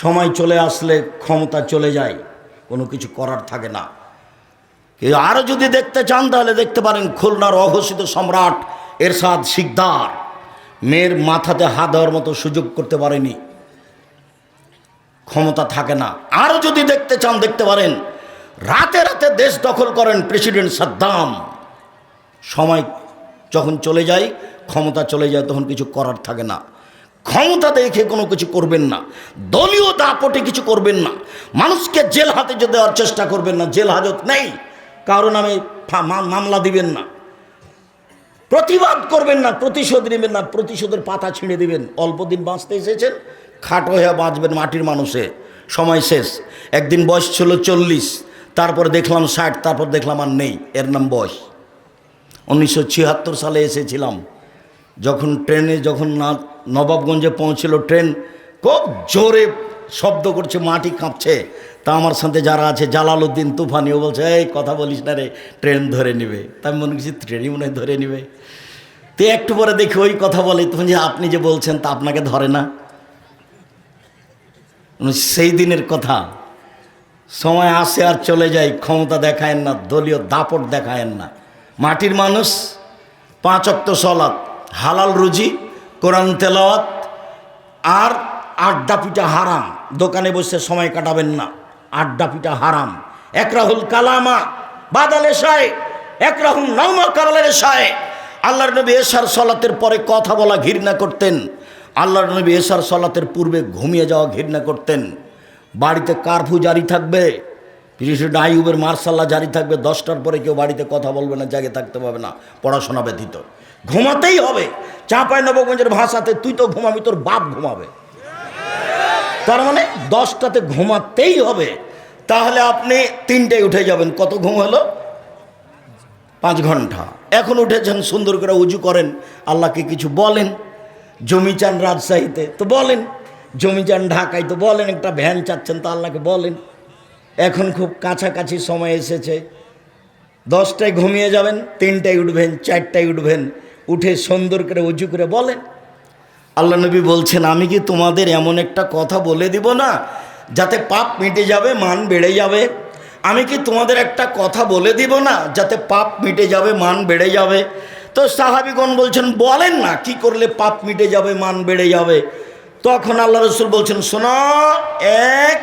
সময় চলে আসলে ক্ষমতা চলে যায়, কোনো কিছু করার থাকে না। আরও যদি দেখতে চান তাহলে দেখতে পারেন খুলনার অঘোষিত সম্রাট এরশাদ শিকদার। মেয়ের মাথাতে হাত দেওয়ার মতো সুযোগ করতে পারেনি। ক্ষমতা থাকে না। আরও যদি দেখতে চান দেখতে পারেন, রাতে রাতে দেশ দখল করেন প্রেসিডেন্ট সাদ্দাম। সময় যখন চলে যায়, ক্ষমতা চলে যায়, তখন কিছু করার থাকে না। ক্ষমতা দেখে কোনো কিছু করবেন না। দলীয় দাপটে কিছু করবেন না। মানুষকে জেল হাতে যে দেওয়ার চেষ্টা করবেন না, জেল হাজত নেই। কারও নামে মামলা দিবেন না। প্রতিবাদ করবেন না, প্রতিশোধ নেবেন না, প্রতিশোধের পাতা ছিঁড়ে দিবেন। অল্প দিন বাঁচতে এসেছেন, খাটো হয়ে বাঁচবেন মাটির মানুষে। সময় শেষ। একদিন বয়স ছিল চল্লিশ, তারপরে দেখলাম ষাট, তারপর দেখলাম আর নেই। এর নাম বয়স। উনিশশো ছিয়াত্তর সালে এসেছিলাম। যখন ট্রেনে যখন না, নবাবগঞ্জে পৌঁছিল ট্রেন, খুব জোরে শব্দ করছে, মাটি কাঁপছে। তা আমার সাথে যারা আছে জালাল উদ্দিন তুফানি, ও বলছে, এই, কথা বলিস না রে, ট্রেন ধরে নিবে। তা আমি মনে করছি, ট্রেনই মনে ধরে নিবে। তো একটু পরে দেখি ওই কথা বলে, তখন যে আপনি যে বলছেন, তা আপনাকে ধরে না। সেই দিনের কথা। সময় আসে আর চলে যায়, ক্ষমতা দেখায়েন না, দলীয় দাপট দেখায়েন না। মাটির মানুষ, পাঁচ অক্ত সলাৎ হালাল রুজি, কোরআন তেলাওয়াত আর আড্ডা পিঠা হারাম। দোকানে বসে সময় কাটাবেন না। আড্ডা পিঠা হারাম। একরাহুল কালামা বাদালে সায় একরাহুল নৌমা কারালের সায় আল্লাহর নবী এশার সলাতের পরে কথা বলা ঘৃণা করতেন। আল্লাহর নবী এশার সলাতের পূর্বে ঘুমিয়ে যাওয়া ঘৃণা করতেন। বাড়িতে কারফিউ জারি থাকবে বিশেষ আইউবের মার্শাল্লাহ জারি থাকবে, দশটার পরে কেউ বাড়িতে কথা বলবে না, জাগে থাকতে পারবে না, পড়াশোনা ব্যতীত। ঘুমাতেই হবে। চাঁপাই নবগঞ্জের ভাষাতে, তুই তো ঘুমাবি, তোর বাপ ঘুমাবে। তার মানে দশটাতে ঘুমাতেই হবে। তাহলে আপনি তিনটায় উঠে যাবেন। কত ঘুম হলো? পাঁচ ঘণ্টা। এখন উঠেছেন, সুন্দর করে উজু করেন। আল্লাহকে কিছু বলেন। জমি চান রাজশাহীতে, তো বলেন। জমি চান ঢাকায়, তো বলেন। একটা ভ্যান চাচ্ছেন, তো আল্লাহকে বলেন। এখন খুব কাছাকাছি সময় এসেছে। দশটায় ঘুমিয়ে যাবেন, তিনটায় উঠবেন, চারটায় উঠবেন। উঠে সুন্দর করে উঁচু করে বলেন। আল্লাহ নবী বলছেন, আমি কি তোমাদের এমন একটা কথা বলে দিব না? যাতে পাপ মিটে যাবে, মান বেড়ে যাবে। আমি কি তোমাদের একটা কথা বলে দিব না? যাতে পাপ মিটে যাবে, মান বেড়ে যাবে। তো সাহাবিগণ বলছেন, বলেন না, কি করলে পাপ মিটে যাবে, মান বেড়ে যাবে? তখন আল্লাহ রসুল বলছেন, শোনো, এক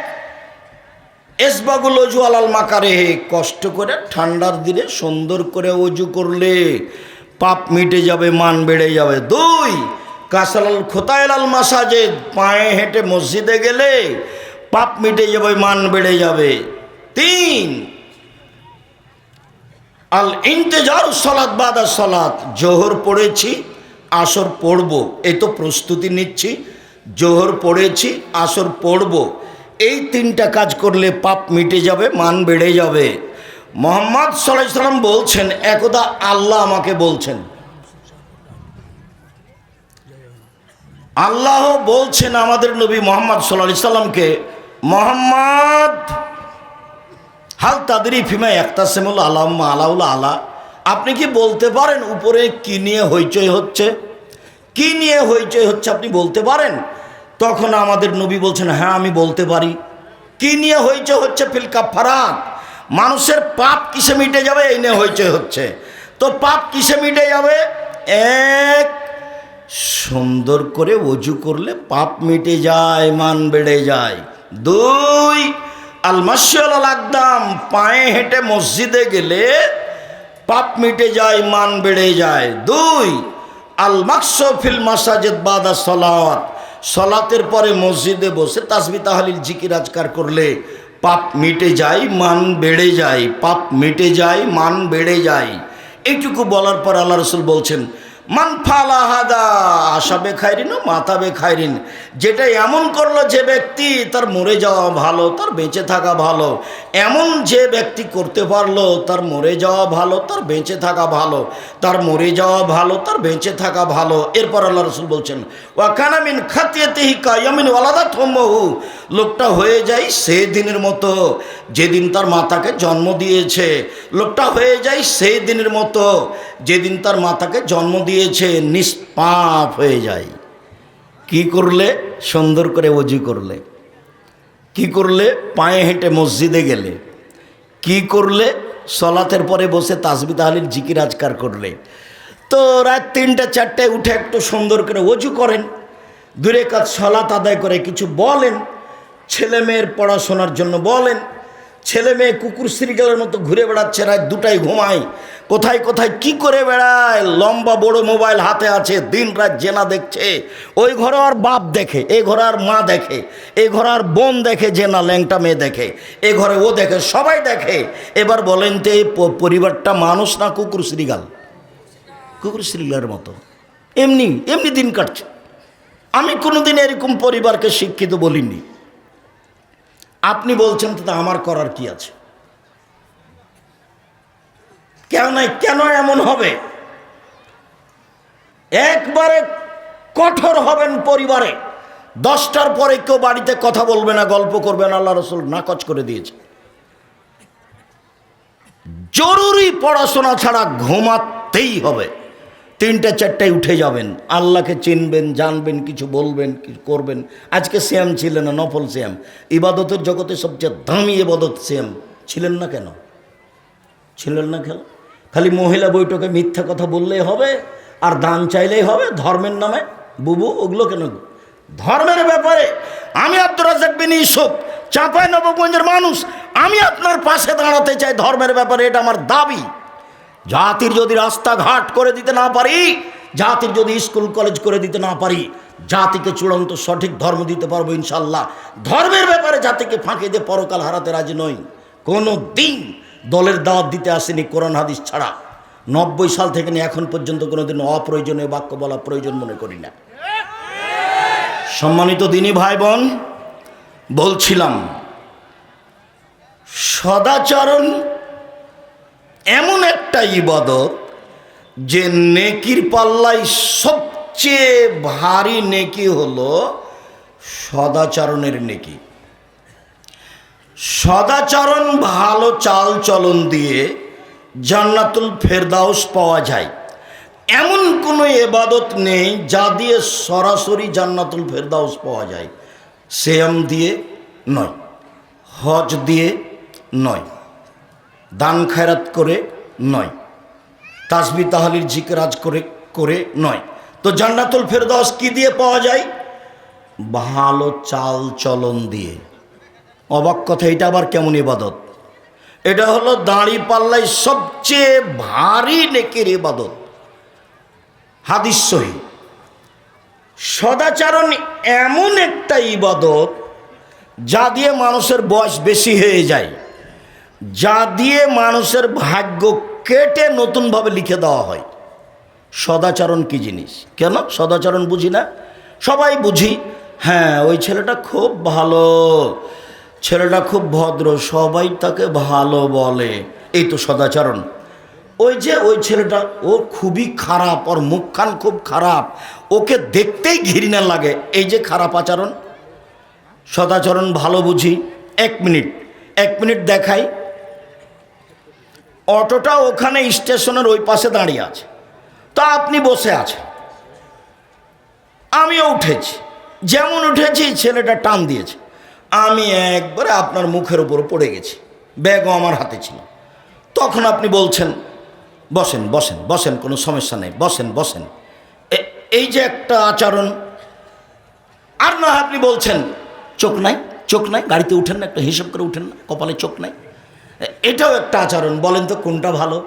এসবাগুল অজু আলাল মাকারে কষ্ট করে ঠান্ডার দিনে সুন্দর করে অজু করলে। পাপ মিটে যাবে, মান বেড়ে যাবে। দুই, কাসালাল খোতায়লাল মাসাজে পায়ে হেঁটে মসজিদে গেলে পাপ মিটে যাবে, মান বেড়ে যাবে। তিন, আল ইন্তেজার সলাৎ বাদা সলাৎ জোহর পড়েছি, আসর পড়ব, এই তো প্রস্তুতি নিচ্ছি, জোহর পড়েছি, আসর পড়ব। এই তিনটা কাজ করলে পাপ মিটে যাবে, মান বেড়ে যাবে। মোহাম্মদ সাল্লাহ সাল্লাম বলছেন, একদা আল্লাহ আমাকে বলছেন। আল্লাহ বলছেন আমাদের নবী মোহাম্মদ সাল্লাহ সাল্লামকে, মোহাম্মদ, হাল তাদেরই ফিমা একতাসেমুল আলাম আলাউল আলা। আপনি কি বলতে পারেন উপরে কি নিয়ে হইচই হচ্ছে? কি নিয়ে হইচই হচ্ছে আপনি বলতে পারেন? তখন আমাদের নবী বলছেন হ্যাঁ আমি বলতে পারি। কি নিয়ে হইচই হচ্ছে? ফিলকা ফারাক মানুষের পাপ কিসে মিটে যাবে? এই নিয়ে হইচই হচ্ছে। তো পাপ কিসে মিটে যাবে? এক, সুন্দর করে অজু করলে পাপ মিটে যায়, মান বেড়ে যায়। দুই আলমাসিয়াল একদম পায়ে হেঁটে মসজিদে গেলে পাপ মিটে যায়, মান বেড়ে যায়। দুই আল মাসাজেদ বাদা সলাওয়াত। সলাতের পরে মসজিদে বসে তাসবি তাহালিল জিকির আজকার করলে পাপ মিটে যায়, মান বেড়ে যায়, পাপ মিটে যায়, মান বেড়ে যায়। এইটুকু বলার পর আল্লাহ রসুল বলছেন, মান ফালা হাদা, আশা বেখায়রিন ও মাথা বেখাইরিন যেটা এমন করল যে ব্যক্তি, তার মরে যাওয়া ভালো, তার বেঁচে থাকা ভালো। এমন যে ব্যক্তি করতে পারল, তার মরে যাওয়া ভালো, তার বেঁচে থাকা ভালো। তার মরে যাওয়া ভালো, তার বেঁচে থাকা ভালো। এরপর আল্লাহ রসুল বলছেন ওয়াকানামিন খাতিয়াতেহি কায়ামিন ওয়ালাদা থম্বহু লোকটা হয়ে যায় সেই দিনের মতো, যেদিন তার মাতাকে জন্ম দিয়েছে। লোকটা হয়ে যায় সেই দিনের মতো, যেদিন তার মাতাকে জন্ম দিয়েছে নিষ্পাপ হয়ে যায়। কি করলে? সুন্দর করে অজু করলে। কি করলে? পায়ে হেঁটে মসজিদে গেলে। কি করলে? সলাতের পরে বসে তাসবি তাহলিল জিকির আজকার করলে। তো রাত তিনটা, চারটায় উঠে একটু সুন্দর করে অজু করেন। দূরে কাজ সলাত আদায় করে কিছু বলেন। ছেলে মেয়ের পড়াশোনার জন্য বলেন। ছেলে মেয়ে কুকুর শ্রীগালের মতো ঘুরে বেড়াচ্ছে, রাত দুটাই ঘুমায়। কোথায় কোথায় কি করে বেড়ায়? লম্বা বড় মোবাইল হাতে আছে, দিন রাত জেনা দেখছে। ওই ঘরে আর বাপ দেখে, এ ঘরে আর মা দেখে, এ ঘরে আর বোন দেখে, জেনা ল্যাংটা মেয়ে দেখে, এ ঘরে ও দেখে, সবাই দেখে। এবার বলেন তো, এই পরিবারটা মানুষ না কুকুর শ্রীগাল? কুকুর শ্রীগালের মতো। এমনি এমনি দিন কাটছে। আমি কোনোদিন এরকম পরিবারকে শিক্ষিত বলিনি। আপনি বলছেন তো আমার করার কি আছে? কেন কেন এমন হবে? একবারে কঠোর হবেন পরিবারে। দশটার পরে কেউ বাড়িতে কথা বলবে না, গল্প করবে না, আল্লাহ রসুল নাকচ করে দিয়েছে। জরুরি পড়াশোনা ছাড়া ঘুমাতেই হবে। তিনটে, চারটায় উঠে যাবেন। আল্লাহকে চিনবেন, জানবেন, কিছু বলবেন, কিছু করবেন। আজকে শ্যাম ছিলেন না, নফল শ্যাম। ইবাদতের জগতে সবচেয়ে দামি ইবাদত শ্যাম। ছিলেন না কেন? ছিলেন না কেন? খালি মহিলা বৈঠকে মিথ্যা কথা বললেই হবে, আর দান চাইলেই হবে, ধর্মের নামে। বুবু, ওগুলো কেন? ধর্মের ব্যাপারে আমি আব্দুর রাজাক বিন ইসুফ চাঁপাই নবগঞ্জের মানুষ, আমি আপনার পাশে দাঁড়াতে চাই ধর্মের ব্যাপারে, এটা আমার দাবি। জাতির যদি রাস্তাঘাট করে দিতে না পারি, জাতির যদি স্কুল, কলেজ করে দিতে না পারি, জাতিকে চূড়ান্ত সঠিক ধর্ম দিতে পারব ইনশাল্লাহ ধর্মের ব্যাপারে জাতিকে ফাঁকি দিয়ে পরকাল হারাতে রাজি নই। কোনো দিন দলের দাওয়াত দিতে আসেনি কোরআন হাদিস ছাড়া। নব্বই সাল থেকে নিয়ে এখন পর্যন্ত কোনো দিন অপ্রয়োজনীয় বাক্য বলা প্রয়োজন মনে করি না। সম্মানিত দিনী ভাই বোন বলছিলাম, সদাচরণ এমন একটা ইবাদত যে নেকির পাল্লায় সবচেয়ে ভারী নেকি হলো সদাচরণের নেকি। সদাচরণ ভালো চাল চলন দিয়ে জান্নাতুল ফেরদাউস পাওয়া যায়। এমন কোনো এবাদত নেই যা দিয়ে সরাসরি জান্নাতুল ফেরদাউস পাওয়া যায়। সেম দিয়ে নয়, হজ দিয়ে নয়, দান খায়রাত করে নয় তাসবি তাহালির জিকরাজ করে করে নয়। তো জান্নাতুল ফেরদাউস কি দিয়ে পাওয়া যায়? ভালো চাল চলন দিয়ে। অবাক কথা, এটা আবার কেমন ইবাদত? এটা হলো দাঁড়ি পাল্লাই সবচেয়ে ভারী নেকের ইবাদত। হাদিস সহি। সদাচারণ এমন একটা ইবাদত যা দিয়ে মানুষের বয়স বেশি হয়ে যায়, যা দিয়ে মানুষের ভাগ্য কেটে নতুনভাবে লিখে দেওয়া হয়। সদাচরণ কি জিনিস? কেন? সদাচরণ বুঝি না? সবাই বুঝি হ্যাঁ ওই ছেলেটা খুব ভালো। ছেলেটা খুব ভদ্র, সবাই তাকে ভালো বলে। এই তো সদাচরণ। ওই যে ওই ছেলেটা, ও খুবই খারাপ, ওর মুখখান খুব খারাপ। ওকে দেখতেই ঘৃণা লাগে। এই যে খারাপ আচরণ। সদাচরণ, ভালো বুঝি। এক মিনিট এক মিনিট দেখাই। অটোটা ওখানে স্টেশনের ওই পাশে দাঁড়িয়ে আছে। তা আপনি বসে আছেন। আমিও উঠেছি। যেমন উঠেছি, ছেলেটা টান দিয়েছে। আমি একবারে আপনার মুখের উপর পড়ে গেছি। ব্যাগও আমার হাতে ছিল। তখন আপনি বলছেন, বসেন বসেন বসেন, কোনো সমস্যা নেই, বসেন বসেন। এই যে একটা আচরণ, আর না আপনি বলছেন, চোখ নাই চোখ নাই, গাড়িতে উঠেন না, একটা হিসাব করে উঠেন না, কপালে চোখ নাই। এটাও একটা আচরণ, বলেন তো কোনটা ভালো?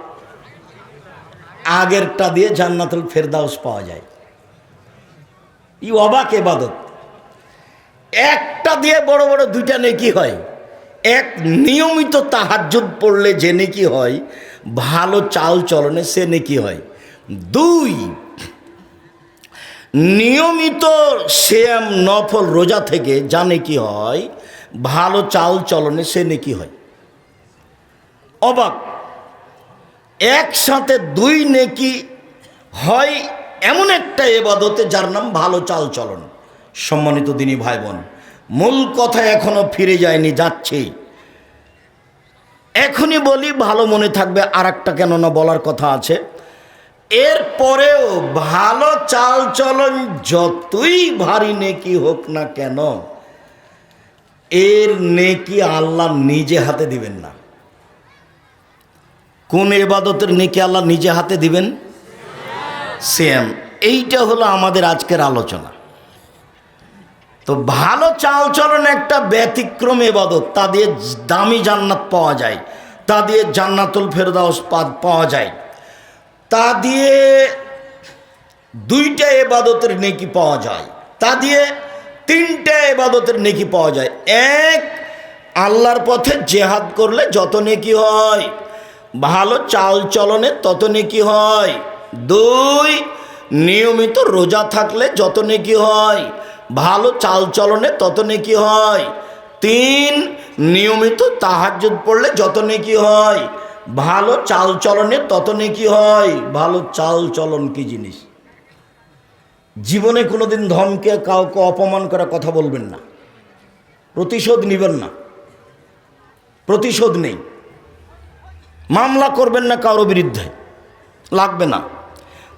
আগেরটা দিয়ে জান্নাতুল ফেরদাউস পাওয়া যায়। ই অবাক এবাদত। একটা দিয়ে বড় বড় দুইটা নেকি হয়? এক নিয়মিত তাহাজ্জুদ পড়লে যে নেকি হয়? ভালো চাল চলনে সে নেকি হয়? দুই, নিয়মিত শ্যাম নফল, রোজা থেকে জানে কি হয়? ভালো চাল চলনে সে নেকি হয়? অবাক। একসাথে দুই নেকি হয়? এমন একটা এবাদতে যার নাম ভালো চাল চলন। সম্মানিত দিনী ভাই বোন, মূল কথা এখনও ফিরে যায়নি, যাচ্ছে। এখনই বলি, ভালো মনে থাকবে আর একটা কেননা বলার কথা আছে। এরপরেও ভালো চাল চলন যতই ভারী নেকি হোক না কেন, এর নেকি আল্লাহ নিজে হাতে দিবেন না। কোন এবাদতের নেকি আল্লাহ নিজে হাতে দিবেন? সেম। এইটা হলো আমাদের আজকের আলোচনা। তো ভালো চালচলন একটা ব্যতিক্রম এবাদত তা দিয়ে দামি জান্নাত পাওয়া যায়। তা দিয়ে জান্নাতুল ফেরদাউস পাওয়া যায়। তা দিয়ে দুইটা এবাদতের নেকি পাওয়া যায়। তা দিয়ে তিনটা এবাদতের নেকি পাওয়া যায়। এক, আল্লাহর পথে জেহাদ করলে যত নেকি হয়, ভালো চাল চলনে তত নেকি হয়। দুই, নিয়মিত রোজা থাকলে যত নেকি হয় ভালো চাল চলনে তত নেকি হয়? তিন, নিয়মিত তাহাজ্জুদ পড়লে যত নেকি হয়? ভালো চাল চলনে তত নেকি হয়? ভালো চাল চলন কি জিনিস? জীবনে কোনোদিন ধমকে কাউকে অপমান করা কথা বলবেন না। প্রতিশোধ নেবেন না। প্রতিশোধ নেই। মামলা করবেন না কারও বিরুদ্ধে। লাগবে না।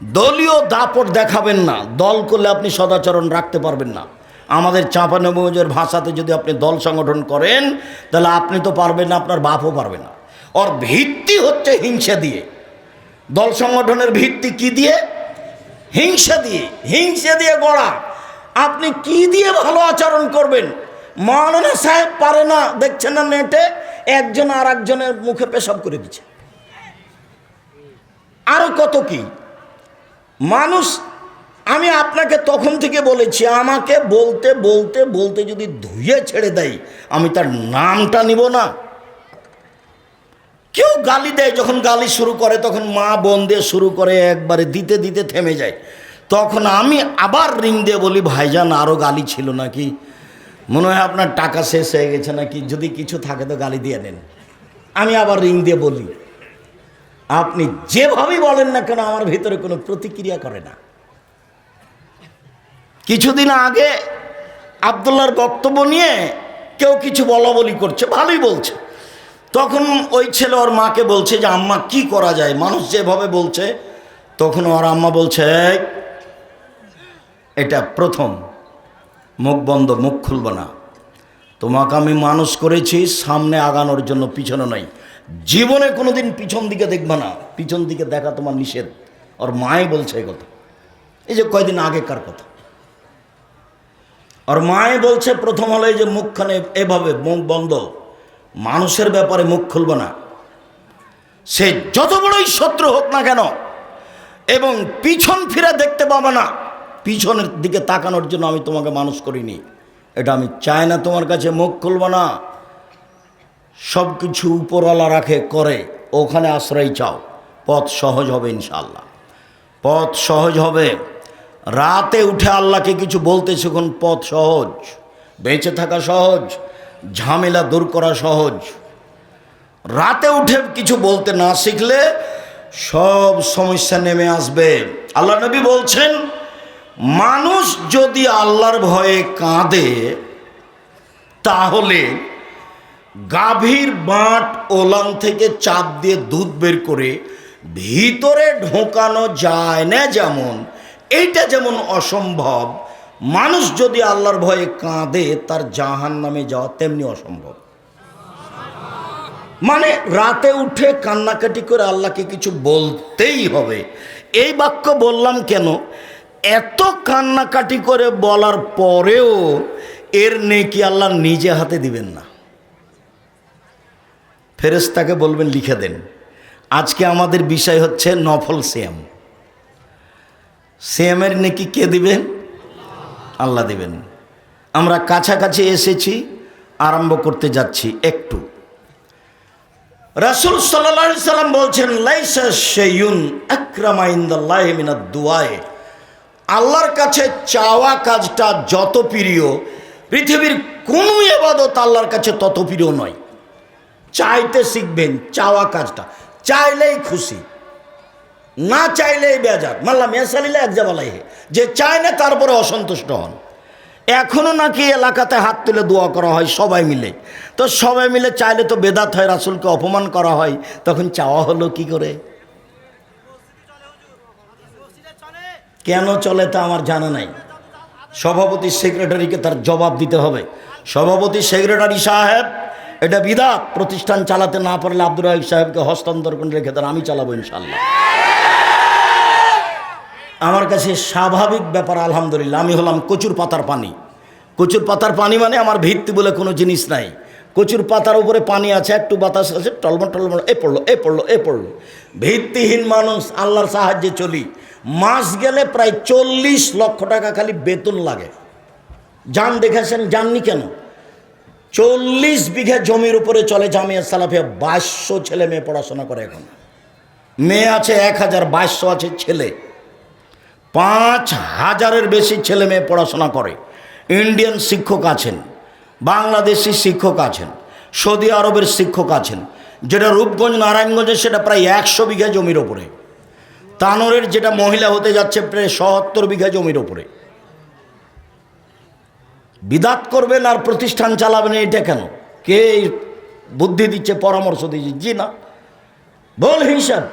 দলীয় দাপট দেখাবেন না। দল করলে আপনি সদাচরণ রাখতে পারবেন না। আমাদের চাঁপানবগঞ্জের ভাষাতে যদি আপনি দল সংগঠন করেন, তাহলে আপনি তো পারবেন না, আপনার বাপও পারবে না। ওর ভিত্তি হচ্ছে হিংসা দিয়ে। দল সংগঠনের ভিত্তি কি দিয়ে? হিংসা দিয়ে। হিংসা দিয়ে গড়া। আপনি কি দিয়ে ভালো আচরণ করবেন? মাওলানা সাহেব পারে না, দেখছেন না নেটে? একজন আর একজনের মুখে পেশাব করে দিচ্ছে। আরও কত কি? মানুষ, আমি আপনাকে তখন থেকে বলেছি, আমাকে বলতে বলতে বলতে যদি ধুয়ে ছেড়ে দেয়, আমি তার নামটা নিব না। কেউ গালি দেয়, যখন গালি শুরু করে, তখন মা বোন দিয়ে শুরু করে, একবারে দিতে দিতে থেমে যায়। তখন আমি আবার রিং দিয়ে বলি, ভাইজান আরও গালি ছিল নাকি? মনে হয় আপনার টাকা শেষ হয়ে গেছে নাকি? যদি কিছু থাকে তো গালি দিয়ে নেন আমি আবার রিং দিয়ে বলি। আপনি যেভাবেই বলেন না কেন, আমার ভিতরে কোনো প্রতিক্রিয়া করে না। কিছুদিন আগে আবদুল্লার বক্তব্য নিয়ে কেউ কিছু বলা বলি করছে, ভালোই বলছে। তখন ওই ছেলে ওর মাকে বলছে যে, আম্মা, কি করা যায়? মানুষ যেভাবে বলছে, তখন ওর আম্মা বলছে এটা প্রথম। মুখ বন্ধ, মুখ খুলব না। তোমাকে আমি মানুষ করেছি, সামনে আগানোর জন্য পিছনে নাই। জীবনে কোনোদিন পিছন দিকে দেখবে না। পিছন দিকে দেখা তোমার নিষেধ। ওর মাই বলছে এই কথা। এই যে কয়দিন আগেকার কথা। আর মায়ে বলছে প্রথম হলে যে মুখখানে এভাবে মুখ বন্ধ। মানুষের ব্যাপারে মুখ খুলব না। সে যত বড়ই শত্রু হোক না কেন, এবং পিছন ফিরে দেখতে পাবে না। পিছনের দিকে তাকানোর জন্য আমি তোমাকে মানুষ করিনি। এটা আমি চাই না তোমার কাছে মুখ খুলব না। সব কিছু উপরওয়ালা রাখে, করে, ওখানে আশ্রয় চাও। পথ সহজ হবে ইনশাল্লাহ পথ সহজ হবে। রাতে উঠে আল্লাহকে কিছু বলতে শিখুন, পথ সহজ। বেঁচে থাকা সহজ, ঝামেলা দূর করা সহজ। রাতে উঠে কিছু বলতে না শিখলে সব সমস্যা নেমে আসবে। আল্লাহ নবী বলছেন, মানুষ যদি আল্লাহর ভয়ে কাঁদে, তাহলে গাভীর বাঁট ওলান থেকে চাপ দিয়ে দুধ বের করে ভিতরে ঢোকানো যায় না যেমন। এইটা যেমন অসম্ভব। মানুষ যদি আল্লাহর ভয়ে কাঁদে, তার জাহান নামে যাওয়া তেমনি অসম্ভব। মানে রাতে উঠে কান্নাকাটি করে আল্লাহকে কিছু বলতেই হবে। এই বাক্য বললাম কেন? এত কান্নাকাটি করে বলার পরেও এর নেকি আল্লাহ নিজে হাতে দিবেন না। ফেরেস্তাকে বলবেন, লিখে দেন। আজকে আমাদের বিষয় হচ্ছে নফল সিয়াম। সিয়ামের নেকি কে দিবেন? আল্লাহ দিবেন। আমরা কাছাকাছি এসেছি, আরম্ভ করতে যাচ্ছি একটু। রাসুল সাল্লাহ সাল্লাম বলছেন, লাইসা শেয়ুন দুয়ায় আল্লাহর কাছে চাওয়া কাজটা যত প্রিয়, পৃথিবীর কোনো এবাদত আল্লাহর কাছে তত প্রিয় নয়। চাইতে শিখবেন, চাওয়া কাজটা। চাইলেই খুশি, না চাইলেই বেজার। মাল্লা মেসালিলে এক জাবালাই যে চায় না তারপরে অসন্তুষ্ট হন। এখনও নাকি এলাকাতে হাত তুলে দোয়া করা হয় সবাই মিলে। তো সবাই মিলে চাইলে তো বেদাত হয়, রাসুলকে অপমান করা হয়। তখন চাওয়া হলো কি করে? কেন চলে তা আমার জানা নাই। সভাপতি সেক্রেটারিকে তার জবাব দিতে হবে। সভাপতি সেক্রেটারি সাহেব এটা বিদাত। প্রতিষ্ঠান চালাতে না পারলে আব্দুর রাহিক সাহেবকে হস্তান্তর করে রেখে দেন, আমি চালাবো ইনশাল্লাহ আমার কাছে স্বাভাবিক ব্যাপার, আলহামদুলিল্লাহ, আমি হলাম কচুর পাতার পানি। কচুর পাতার পানি মানে আমার ভিত্তি বলে কোনো জিনিস নাই। কচুর পাতার উপরে পানি আছে, একটু বাতাস আছে, টলমল টলমল, এ পড়ল এ পড়ল এ পড়ল। ভিত্তিহীন মানুষ, আল্লাহর সাহায্যে চলি। মাস গেলে প্রায় চল্লিশ লক্ষ টাকা খালি বেতন লাগে। যান দেখেছেন, যাননি কেন? চল্লিশ বিঘা জমির উপরে চলে জামিয়া সালাফিয়া বাইশশো ছেলে মেয়ে পড়াশোনা করে এখন। মেয়ে আছে এক হাজার, বাইশশো আছে ছেলে। পাঁচ হাজারের বেশি ছেলে মেয়ে পড়াশোনা করে। ইন্ডিয়ান শিক্ষক আছেন, বাংলাদেশি শিক্ষক আছেন, সৌদি আরবের শিক্ষক আছেন, যেটা রূপগঞ্জ, নারায়ণগঞ্জে সেটা প্রায় একশো বিঘা জমির ওপরে তানোরের যেটা মহিলা হতে যাচ্ছে প্রায় সত্তর বিঘা জমির ওপরে বিদাত করবেন আর প্রতিষ্ঠান চালাবেন এটা কেন? কে বুদ্ধি দিচ্ছে, পরামর্শ দিচ্ছে? জি না। বল হিসাব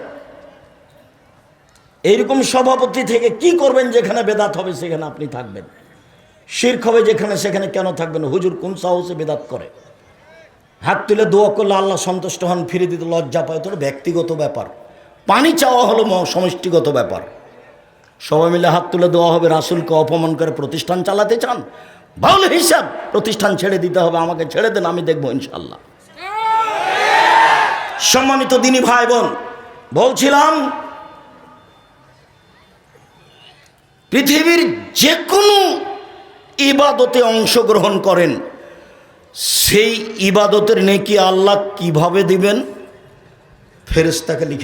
এইরকম সভাপতি থেকে কি করবেন যেখানে বেদাত হবে, সেখানে আপনি থাকবেন। শির্ক হবে যেখানে, সেখানে কেন থাকবেন? হুজুর কোন সাহসে বেদাত করে? হাত তুলে দোয়া করলে আল্লাহ সন্তুষ্ট হন ফিরে দিতে লজ্জা পায় তোর ব্যক্তিগত ব্যাপার। পানি চাওয়া হলো সমষ্টিগত ব্যাপার। সবাই মিলে হাত তুলে দেওয়া হবে, রাসুলকে অপমান করে প্রতিষ্ঠান চালাতে চান বাউল হিসাব প্রতিষ্ঠান ছেড়ে দিতে হবে, আমাকে ছেড়ে দেন, আমি দেখব ইনশাল্লাহ সম্মানিত দিনী ভাই বোন, বলছিলাম, পৃথিবীর যে কোনো ইবাদতে অংশগ্রহণ করেন, সেই ইবাদতের নেকি আল্লাহ কীভাবে দিবেন? ফেরেস্তাকে লিখে